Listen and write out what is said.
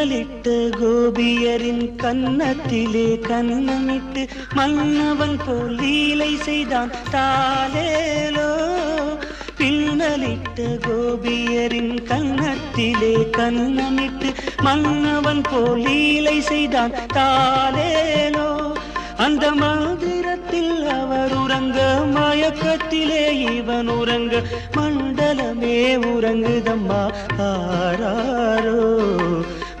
பின்னலிட்ட கோபியரின் கன்னத்திலே கண்ணமிட்டு மன்னவன் போல் லீலை செய்தான் தாலேலோ பின்னலிட்ட கோபியரின் கன்னத்திலே கண்ணமிட்டு மன்னவன் போல் லீலை செய்தான் தாலேலோ அந்த மந்திரத்தில் அவர் உறங்க மயக்கத்திலே இவன் உறங்க மண்டலமே உறங்குதம்மா ஆராரோ.